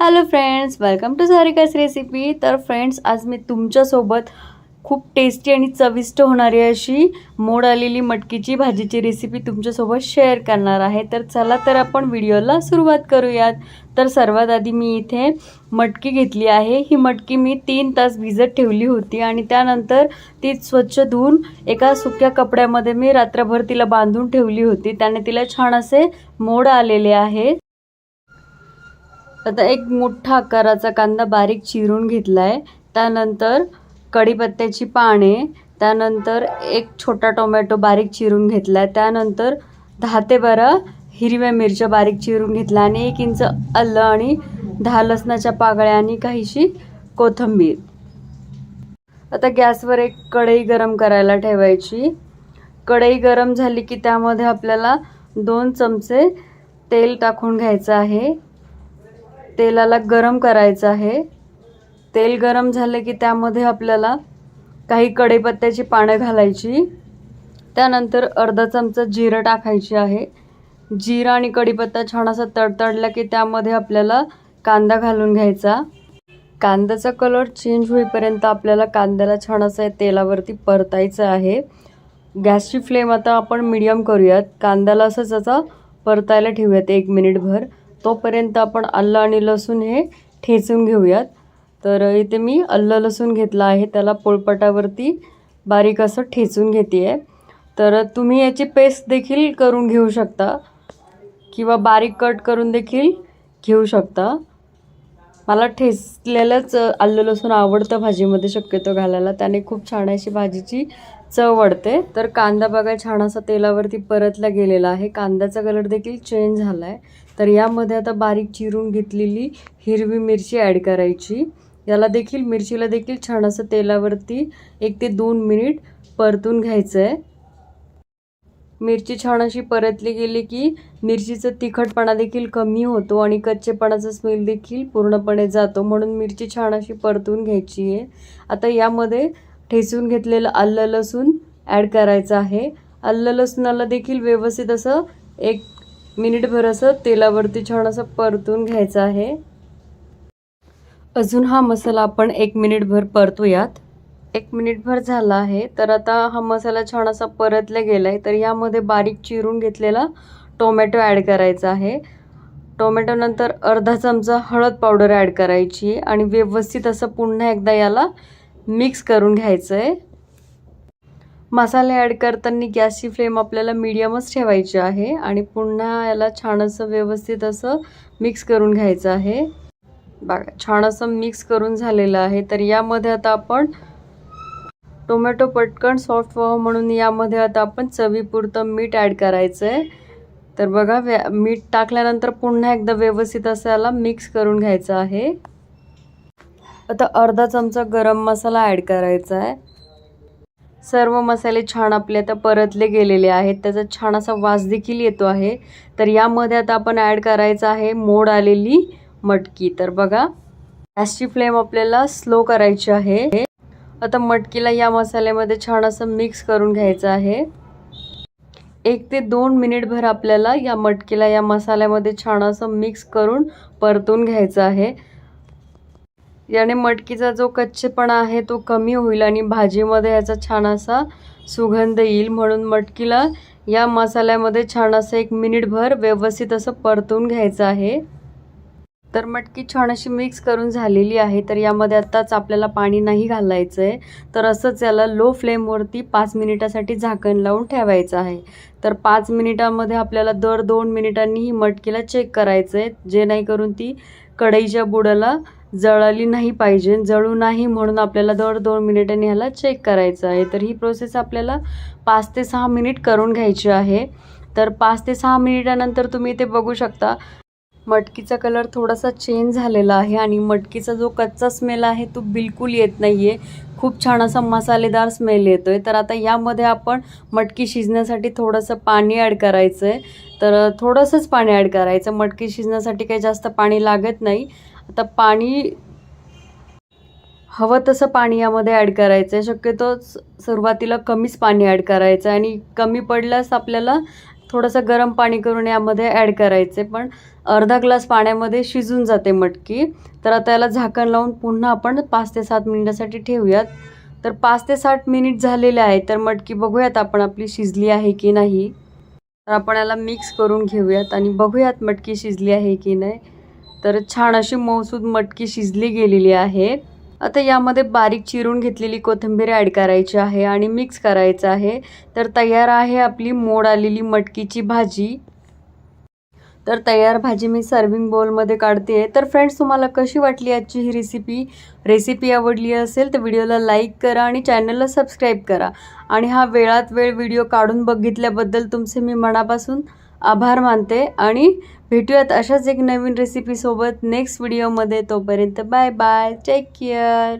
Hello friends welcome to Sarika's recipe तर friends आज मी तुमच्यासोबत खूप टेस्टी आणि चविष्ट होणारी अशी मोड आलेली मटकीची भाजीची रेसिपी तुमच्यासोबत शेअर करणार आहे. तर चला तर आपण व्हिडिओला सुरुवात करूयात. तर सर्वात आधी मी इथे मटकी घेतली आहे. ही मटकी मी तीन तास भिजत ठेवली होती आणि त्यानंतर ती स्वच्छ धुवून एका सुक्या कपड्यामध्ये मी रात्रभर तिला बांधून ठेवली होती. त्याने तिला छान असे मोड आलेले आहेत. आता एक मोठा आकाराचा कांदा बारीक चिरून घेतला आहे त्यानंतर कढीपत्त्याची पाने त्यानंतर एक छोटा टोमॅटो बारीक चिरून घेतला आहे त्यानंतर दहा ते बारा हिरव्या मिरच्या बारीक चिरून घेतल्या आणि एक इंच आलं आणि दहा लसणाच्या पाकळ्या आणि काहीशी कोथिंबीर. आता गॅसवर एक कढई गरम करायला ठेवायची. कढई गरम झाली की त्यामध्ये आपल्याला दोन चमचे तेल टाकून घ्यायचं आहे. तेलाला गरम करायचं आहे. तेल गरम झाले की त्यामध्ये आपल्याला काही कढीपत्त्याची पानं घालायची. त्यानंतर अर्धा चमचा जिरं टाकायची आहे. जिरं आणि कढीपत्ता छान असा तडतडला की त्यामध्ये आपल्याला कांदा घालून घ्यायचा. कांद्याचा कलर चेंज होईपर्यंत आपल्याला कांद्याला छान असं तेलावरती परतायचं आहे. गॅसची फ्लेम आता आपण मिडियम करूयात. कांद्याला असंच आता परतायला ठेवूयात एक मिनिटभर तोपर्यंत आपण आलं आणि लसूण हे ठेचून घेऊयात. तर इथे मी आलं लसूण घेतलं आहे त्याला पोळपटावरती बारीक असं ठेचून घेते आहे तर तुम्ही याची पेस्ट देखील करून घेऊ शकता किंवा बारीक कट करून देखील घेऊ शकता. मला ठेचलेलंच आलं लसूण आवडतं भाजीमध्ये शक्यतो घालायला. त्याने खूप छान अशी भाजीची चव वाढते. तर कांदा बघा छान असा तेलावरती परतला गेलेला आहे. कांद्याचा कलर देखील चेंज झाला आहे तर यामध्ये आता बारीक चिरून घेतलेली हिरवी मिरची ॲड करायची. याला देखील मिरचीला देखील छान असं तेलावरती एक ते दोन मिनिट परतून घ्यायचं आहे मिरची छान अशी परतली गेली की मिरचीचं तिखटपणा देखील कमी होतो आणि कच्चेपणाचा स्मेल देखील पूर्णपणे जातो. म्हणून मिरची छान अशी परतून घ्यायची आहे आता यामध्ये ठेचून घेतलेलं आलं लसूण ॲड करायचं आहे. आलं लसूणाला देखील व्यवस्थित असं एक मिनिटभर असं तेलावरती छान असं परतून घ्यायचं आहे. अजून हा मसाला आपण एक मिनिटभर परतूयात. एक मिनिटभर झाला आहे तर आता हा मसाला छान असा परतला गेला आहे तर यामध्ये बारीक चिरून घेतलेला टोमॅटो ॲड करायचा आहे. टोमॅटोनंतर अर्धा चमचा हळद पावडर ॲड करायची आणि व्यवस्थित असं पुन्हा एकदा याला मिक्स करून घ्यायचं आहे मसाले ॲड करताना गॅसची फ्लेम आपल्याला मीडियमच ठेवायची आहे आणि पुन्हा याला छान असं व्यवस्थित असं मिक्स करून घ्यायचं आहे. बघा छान असं मिक्स करून झालेलं आहे. तर यामध्ये आता आपण टोमॅटो पटकन सॉफ्ट व्हावं म्हणून यामध्ये आता आपण चवीपुरतं मीठ ॲड करायचं आहे तर बघा व्या मीठ टाकल्यानंतर पुन्हा एकदा व्यवस्थित असं याला मिक्स करून घ्यायचं आहे. आता अर्धा चमचा गरम मसाला ॲड करायचा आहे. सर्व मसाले छान आपले आता परतले गेलेले आहेत. त्याचा छान असा वास देखील येतो आहे. तर यामध्ये आता आपण ॲड करायचं आहे मोड आलेली मटकी. तर बघा गॅसची फ्लेम आपल्याला स्लो करायची आहे. आता मटकीला या मसाल्यामध्ये छान असं मिक्स करून घ्यायचं आहे. एक ते दोन मिनिटभर आपल्याला या मटकीला या मसाल्यामध्ये छान असं मिक्स करून परतून घ्यायचं आहे. याने मटकीचा जो कच्चेपणा आहे तो कमी होईल आणि भाजीमध्ये याचा छान असा सुगंध येईल. म्हणून मटकीला या मसाल्यामध्ये छान असं एक मिनिटभर व्यवस्थित असं परतून घ्यायचं आहे. तर मटकी छान अशी मिक्स करून झालेली आहे. तर यामध्ये आत्ताच आपल्याला पाणी नाही घालायचं आहे तर असंच याला लो फ्लेमवरती पाच मिनिटासाठी झाकण लावून ठेवायचं आहे. तर पाच मिनिटामध्ये आपल्याला दर दोन मिनिटांनी ही मटकीला चेक करायचं आहे जे नाही करून ती कढईच्या बुडाला जळाली नाही पाहिजे. जळू नाही म्हणून आपल्याला दर दोन मिनिटांनी ह्याला चेक करायचं आहे. तर ही प्रोसेस आपल्याला पाच ते सहा मिनिट करून घ्यायची आहे. तर पाच ते सहा मिनिटानंतर तुम्ही ते बघू शकता मटकीचा कलर थोडासा चेंज झालेला आहे आणि मटकीचा जो कच्चा स्मेल आहे तो बिलकुल येत नाही आहे खूप छान असा मसालेदार स्मेल येतो आहे तर आता यामध्ये आपण मटकी शिजण्यासाठी थोडंसं पाणी ॲड करायचं आहे तर थोडंसंच पाणी ॲड करायचं. मटकी शिजण्यासाठी काही जास्त पाणी लागत नाही. आता पाणी हवं तसं पाणी यामध्ये ॲड करायचं आहे शक्यतो सुरुवातीला कमीच पाणी ॲड करायचं आहे आणि कमी पडल्यास आपल्याला थोडंसं गरम पाणी करून यामध्ये ॲड करायचे पण अर्धा ग्लास पाण्यामध्ये शिजून जाते मटकी. तर आता याला झाकण लावून पुन्हा आपण पाच ते सात मिनिटासाठी ठेवूयात. तर पाच ते साठ मिनिट झालेले आहे तर मटकी बघूयात आपण आपली शिजली आहे की नाही. तर आपण याला मिक्स करून घेऊयात आणि बघूयात मटकी शिजली आहे की नाही. तर छान अशी मऊसूद मटकी शिजली गेलेली आहे. आता यामध्ये बारीक चिरून घेतलेली कोथिंबीर ॲड करायची आहे आणि मिक्स करायचं आहे. तर तयार आहे आपली मोड आलेली मटकीची भाजी. तर तयार भाजी मी सर्विंग बोलमध्ये काढते आहे तर फ्रेंड्स तुम्हाला कशी वाटली आजची ही रेसिपी रेसिपी आवडली असेल तर व्हिडिओला लाईक करा आणि चॅनलला सबस्क्राईब करा. आणि हा वेळात वेळ व्हिडिओ काढून बघितल्याबद्दल तुमचे मी मनापासून आभार मानते. आणि भेटूयात अशाच एक नवीन रेसिपीसोबत नेक्स्ट व्हिडिओमध्ये तोपर्यंत बाय बाय टेक केअर